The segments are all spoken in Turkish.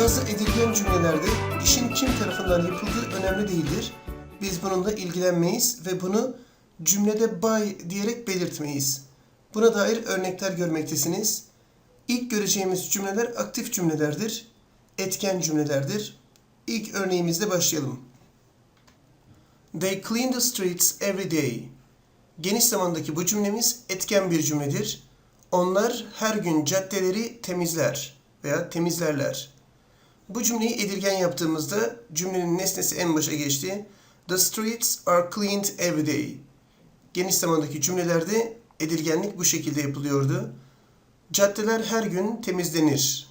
Bazı edilgen cümlelerde işin kim tarafından yapıldığı önemli değildir. Biz bununla ilgilenmeyiz ve bunu cümlede by diyerek belirtmeyiz. Buna dair örnekler görmektesiniz. İlk göreceğimiz cümleler aktif cümlelerdir, etken cümlelerdir. İlk örneğimizle başlayalım. They clean the streets every day. Geniş zamandaki bu cümlemiz etken bir cümledir. Onlar her gün caddeleri temizler veya temizlerler. Bu cümleyi edilgen yaptığımızda cümlenin nesnesi en başa geçti. The streets are cleaned every day. Geniş zamandaki cümlelerde edilgenlik bu şekilde yapılıyordu. Caddeler her gün temizlenir.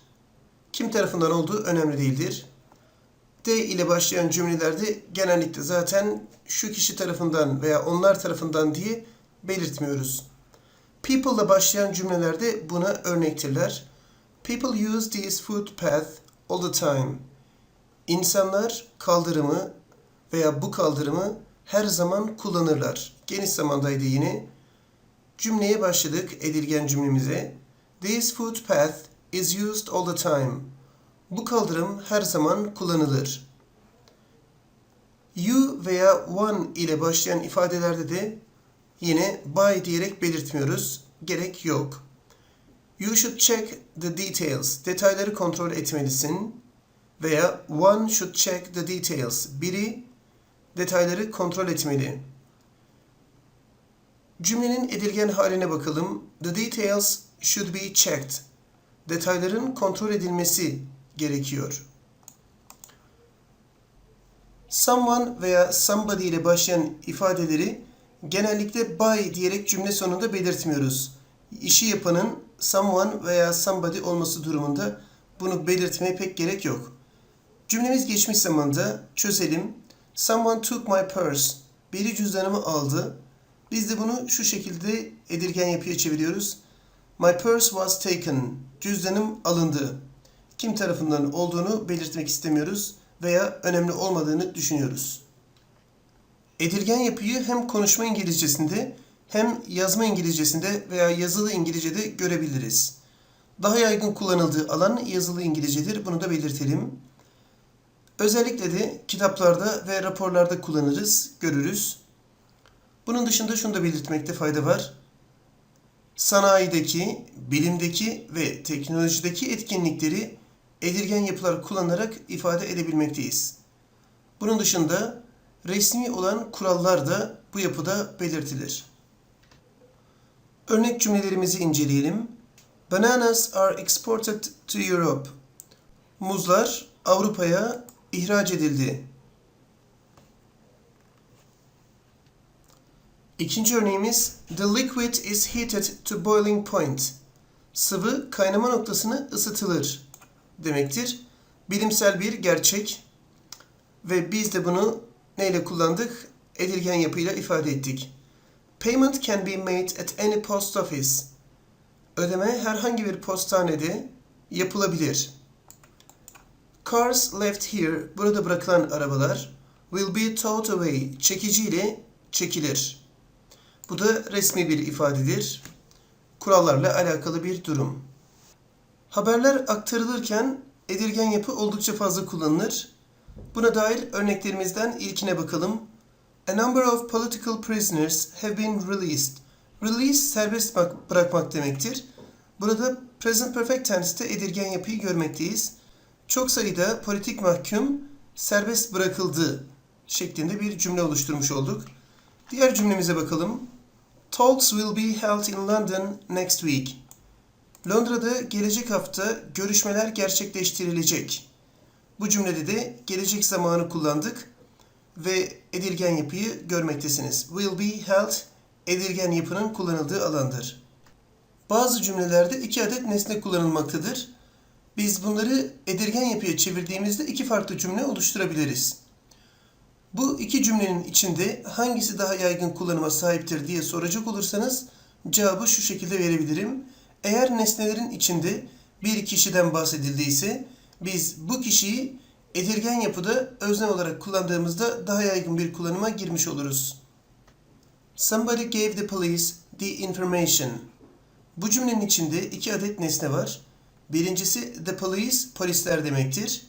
Kim tarafından olduğu önemli değildir. D ile başlayan cümlelerde genellikle zaten şu kişi tarafından veya onlar tarafından diye belirtmiyoruz. People ile başlayan cümlelerde buna örnektirler. People use this footpath all the time. İnsanlar kaldırımı veya bu kaldırımı her zaman kullanırlar. Geniş zamandaydı yine. Cümleye başladık edilgen cümlemize. This footpath is used all the time. Bu kaldırım her zaman kullanılır. You veya one ile başlayan ifadelerde de yine by diyerek belirtmiyoruz. Gerek yok. You should check the details. Detayları kontrol etmelisin. Veya one should check the details. Biri detayları kontrol etmeli. Cümlenin edilgen haline bakalım. The details should be checked. Detayların kontrol edilmesi gerekiyor. Someone veya somebody ile başlayan ifadeleri genellikle by diyerek cümle sonunda belirtmiyoruz. İşi yapanın someone veya somebody olması durumunda bunu belirtmeye pek gerek yok. Cümlemiz geçmiş zamanda çözelim. Someone took my purse. Biri cüzdanımı aldı. Biz de bunu şu şekilde edilgen yapıya çeviriyoruz. My purse was taken. Cüzdanım alındı. Kim tarafından olduğunu belirtmek istemiyoruz veya önemli olmadığını düşünüyoruz. Edilgen yapıyı hem konuşma İngilizcesinde hem yazma İngilizcesinde veya yazılı İngilizce'de görebiliriz. Daha yaygın kullanıldığı alan yazılı İngilizcedir. Bunu da belirtelim. Özellikle de kitaplarda ve raporlarda kullanırız, görürüz. Bunun dışında şunu da belirtmekte fayda var. Sanayideki, bilimdeki ve teknolojideki etkinlikleri edilgen yapılar kullanarak ifade edebilmekteyiz. Bunun dışında resmi olan kurallar da bu yapıda belirtilir. Örnek cümlelerimizi inceleyelim. Bananas are exported to Europe. Muzlar Avrupa'ya ihraç edildi. İkinci örneğimiz The liquid is heated to boiling point. Sıvı kaynama noktasını ısıtılır demektir. Bilimsel bir gerçek ve biz de bunu neyle kullandık? Edilgen yapıyla ifade ettik. Payment can be made at any post office. Ödeme herhangi bir postanede yapılabilir. Cars left here, burada bırakılan arabalar, will be towed away, çekiciyle çekilir. Bu da resmi bir ifadedir. Kurallarla alakalı bir durum. Haberler aktarılırken edilgen yapı oldukça fazla kullanılır. Buna dair örneklerimizden ilkine bakalım. A number of political prisoners have been released. Release serbest bırakmak demektir. Burada present perfect tense'te edilgen yapıyı görmekteyiz. Çok sayıda politik mahkum serbest bırakıldı şeklinde bir cümle oluşturmuş olduk. Diğer cümlemize bakalım. Talks will be held in London next week. Londra'da gelecek hafta görüşmeler gerçekleştirilecek. Bu cümlede de gelecek zamanı kullandık ve edilgen yapıyı görmektesiniz. Will be held edilgen yapının kullanıldığı alandır. Bazı cümlelerde iki adet nesne kullanılmaktadır. Biz bunları edilgen yapıya çevirdiğimizde iki farklı cümle oluşturabiliriz. Bu iki cümlenin içinde hangisi daha yaygın kullanıma sahiptir diye soracak olursanız cevabı şu şekilde verebilirim. Eğer nesnelerin içinde bir kişiden bahsedildiyse biz bu kişiyi edilgen yapıda özne olarak kullandığımızda daha yaygın bir kullanıma girmiş oluruz. Somebody gave the police the information. Bu cümlenin içinde iki adet nesne var. Birincisi the police, polisler demektir.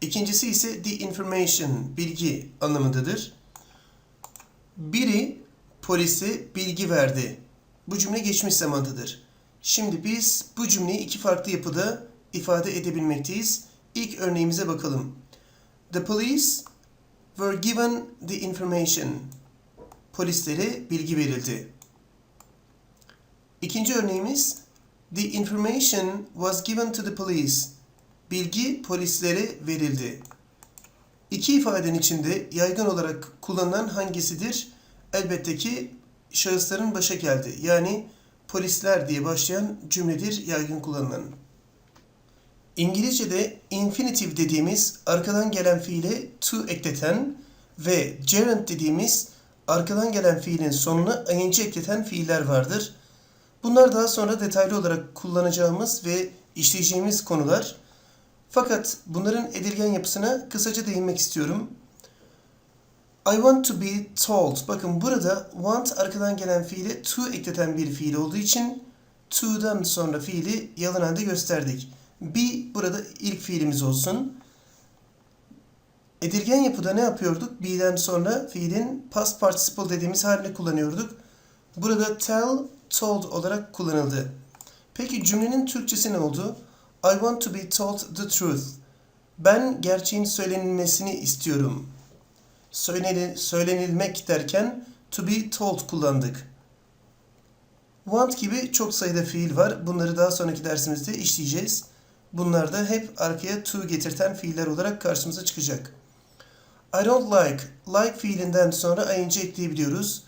İkincisi ise the information, bilgi anlamındadır. Biri polise bilgi verdi. Bu cümle geçmiş zamandadır. Şimdi biz bu cümleyi iki farklı yapıda ifade edebilmekteyiz. İlk örneğimize bakalım. The police were given the information. Polislere bilgi verildi. İkinci örneğimiz The information was given to the police. Bilgi polislere verildi. İki ifadenin içinde yaygın olarak kullanılan hangisidir? Elbette ki şahısların başa geldi. Yani polisler diye başlayan cümledir yaygın kullanılan. İngilizce'de infinitive dediğimiz arkadan gelen fiile to ekleten ve gerund dediğimiz arkadan gelen fiilin sonuna ing ekleten fiiller vardır. Bunlar daha sonra detaylı olarak kullanacağımız ve işleyeceğimiz konular. Fakat bunların edilgen yapısına kısaca değinmek istiyorum. I want to be told. Bakın burada want arkadan gelen fiile to ekleten bir fiil olduğu için to'dan sonra fiili yalın halde gösterdik. Be burada ilk fiilimiz olsun. Edilgen yapıda ne yapıyorduk? Be'den sonra fiilin past participle dediğimiz halini kullanıyorduk. Burada tell, told olarak kullanıldı. Peki cümlenin Türkçesi ne oldu? I want to be told the truth. Ben gerçeğin söylenilmesini istiyorum. Söylenil, söylenilmek derken to be told kullandık. Want gibi çok sayıda fiil var. Bunları daha sonraki dersimizde işleyeceğiz. Bunlar da hep arkaya to getirten fiiller olarak karşımıza çıkacak. I don't like. Like fiilinden sonra ing ekleyebiliyoruz.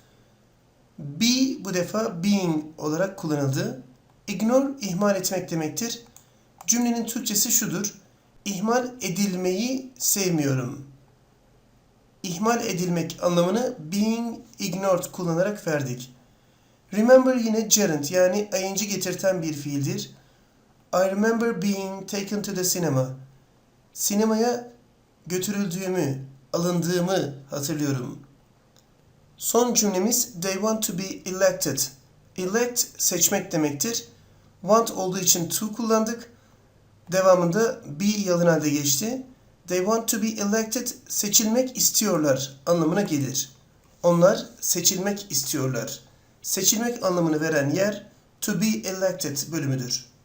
Be bu defa being olarak kullanıldı. Ignore ihmal etmek demektir. Cümlenin Türkçesi şudur. İhmal edilmeyi sevmiyorum. İhmal edilmek anlamını being ignored kullanarak verdik. Remember yine gerund yani ing getirten bir fiildir. I remember being taken to the cinema. Sinemaya götürüldüğümü, alındığımı hatırlıyorum. Son cümlemiz they want to be elected. Elect seçmek demektir. Want olduğu için to kullandık. Devamında be yalın halde geçti. They want to be elected seçilmek istiyorlar anlamına gelir. Onlar seçilmek istiyorlar. Seçilmek anlamını veren yer to be elected bölümüdür.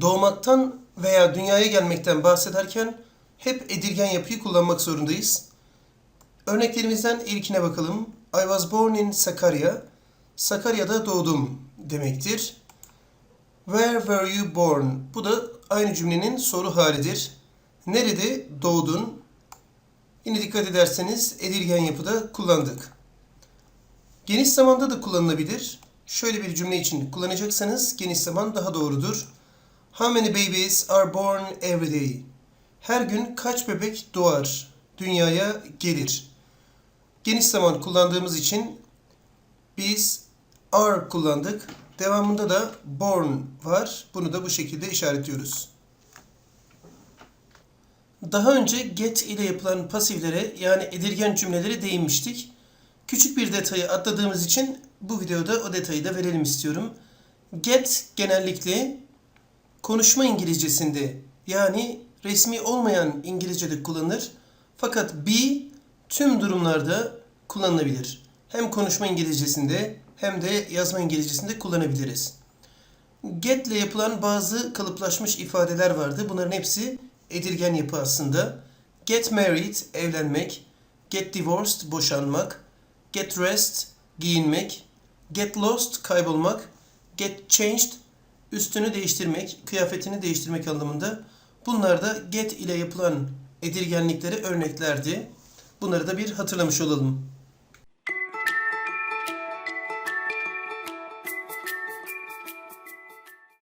Doğmaktan veya dünyaya gelmekten bahsederken hep edilgen yapıyı kullanmak zorundayız. Örneklerimizden ilkine bakalım. I was born in Sakarya. Sakarya'da doğdum demektir. Where were you born? Bu da aynı cümlenin soru halidir. Nerede doğdun? Yine dikkat ederseniz edilgen yapıda kullandık. Geniş zamanda da kullanılabilir. Şöyle bir cümle için kullanacaksanız geniş zaman daha doğrudur. How many babies are born every day? Her gün kaç bebek doğar? Dünyaya gelir. Geniş zaman kullandığımız için biz are kullandık. Devamında da born var. Bunu da bu şekilde işaretliyoruz. Daha önce get ile yapılan pasiflere yani edilgen cümlelere değinmiştik. Küçük bir detayı atladığımız için bu videoda o detayı da verelim istiyorum. Get genellikle konuşma İngilizcesinde yani resmi olmayan İngilizce'de kullanılır. Fakat be tüm durumlarda kullanılabilir. Hem konuşma İngilizcesinde hem de yazma İngilizcesinde kullanabiliriz. Get ile yapılan bazı kalıplaşmış ifadeler vardı. Bunların hepsi edilgen yapı aslında. Get married, evlenmek. Get divorced, boşanmak. Get dressed, giyinmek. Get lost, kaybolmak. Get changed, üstünü değiştirmek, kıyafetini değiştirmek anlamında. Bunlar da get ile yapılan edilgenliklere örneklerdi. Bunları da bir hatırlamış olalım.